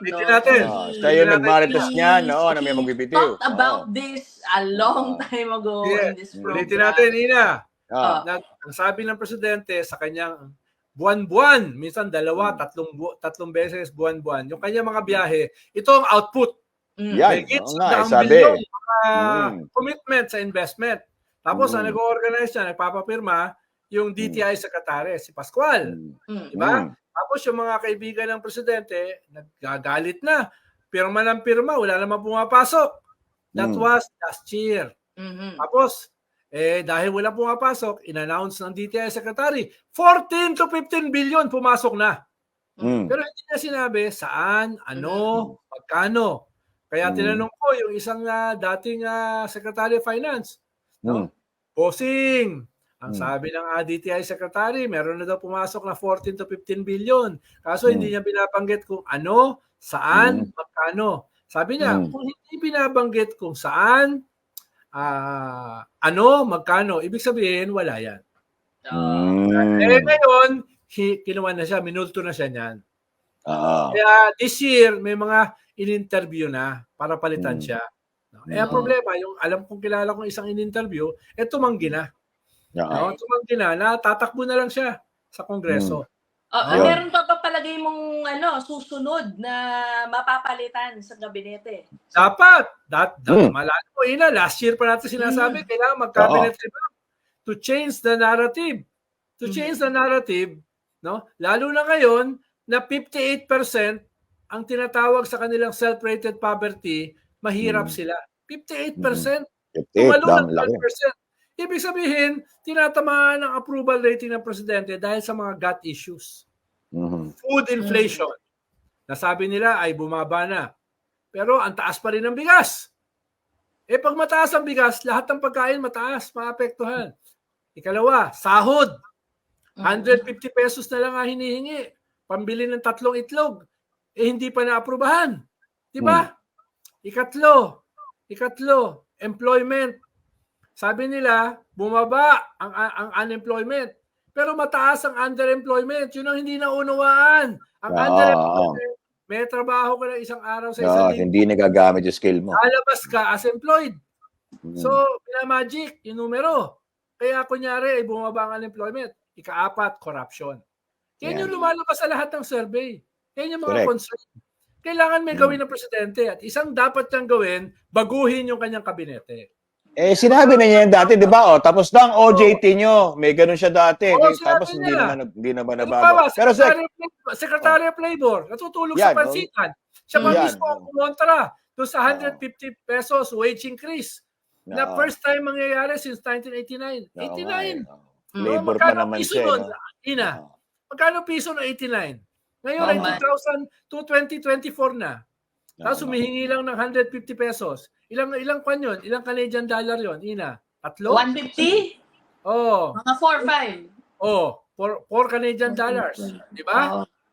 Ulitin natin. Ah, siya yung nagmarites niya, no, na may magbibitiw. talked about Oo. this a long Oo. time ago Yeah. in this program. Ulitin natin, Ina. Ah, Na, ang sabi ng presidente sa kanyang buwan-buwan, minsan dalawa, tatlong bu- tatlong beses buwan-buwan, yung kanyang mga biyahe, ito ang output. Mm. Yan. Mahigit oo sa sabi. bilyong mga Mm. commitment sa investment. Tapos, ang Mm. nag-organize siya, nagpapapirma, yung DTI Secretary, si Pascual. Mm. Di ba? Mm. Tapos yung mga kaibigan ng presidente, naggagalit na. Pirma ng pirma, wala namang pumapasok. That Mm. was last year. Mhm. Tapos, eh, dahil wala pumapasok, in-announce ng DTI Secretary, 14 to 15 billion pumasok na. Mm. Pero hindi niya sinabi saan, ano, magkano. Kaya Mm. tinanong ko yung isang ah, dating ah, Secretary of Finance, Mm. Bossing, ang Mm. sabi ng DTI Secretary, meron na daw pumasok na 14 to 15 billion. Kaso hindi Mm. niya binabanggit kung ano, saan, Mm. magkano. Sabi niya, kung hindi binabanggit kung saan, ah, ano, magkano, ibig sabihin, wala yan. Mm. Eh ngayon, hi, kinuha na siya, minulto na siya niyan. Ah. Kaya this year, may mga in-interview na para palitan Mm. siya. No? Eh, ang problema, yung alam kong kilala kong isang in-interview, eh tumanggi na. Ah. No? Tumanggi na, na tatakbo na lang siya sa Kongreso. Oh, Ayun. meron pa pa palagay mong ano, susunod na mapapalitan sa gabinete. Dapat, that, that Hmm. malala mo, ina, last year pa natin sinasabi, kailangan mag-cabinet review to change the narrative. To Hmm. change the narrative, no? Lalo na ngayon na 58% ang tinatawag sa kanilang self-rated poverty, mahirap Hmm. sila. 58%. Fifty, Tumalo ng dam, laki. 12%. Ibig sabihin, tinatamaan ng approval rating ng presidente dahil sa mga gut issues. Mhm. Food inflation. Nasabi nila ay bumaba na. Pero ang taas pa rin ng bigas. Eh pag mataas ang bigas, lahat ng pagkain mataas, maapektuhan. Ikalawa, sahod. Mm. 150 pesos na lang ang hinihingi. Pambili ng tatlong itlog. Eh hindi pa naaprubahan. Di ba? Ikatlo, ikatlo, employment. Sabi nila, bumaba ang, ang unemployment. Pero mataas ang underemployment. Yun ang hindi naunawaan. Ang Ah, underemployment, may trabaho ka na isang araw sa isang linggo. hindi nagagamit yung skill mo. Lalabas ka as employed. Mm. So, pinamagic yung numero. Kaya kunyari, ay bumaba ang unemployment. Ikaapat, corruption. Yan Yan. yung lumalabas sa lahat ng survey. Yan yung mga Correct. concern. Kailangan may Mm. gawin ng presidente at isang dapat niyang gawin, baguhin yung kanyang kabinete. Eh, sinabi na niya yan dati, di ba? O, tapos na ang OJT nyo. May ganun siya dati. Oo, Eh, sinabi tapos hindi niya. naman, hindi naman Halimbawa, nabago. Pero, sec, Secretary, of Labor- natutulog Yan, sa pansitan. Siya pa mismo ang kumontra doon sa 150 pesos wage increase na Oo. first time mangyayari since 1989. Oo nga 89. eh. Oo. Mm. Labor pa magkano naman siya. eh, nun? no? Ina, magkano piso no 89? Ngayon ay Tama. 2,000 to 2024 na. Tapos Oo. humihingi lang ng 150 pesos. Ilang ilang kwan yun? Ilang Canadian dollar yon? Ina, tatlo? 150? Oh, Mga 4-5. oh, for, for Canadian dollars, di ba? Oo.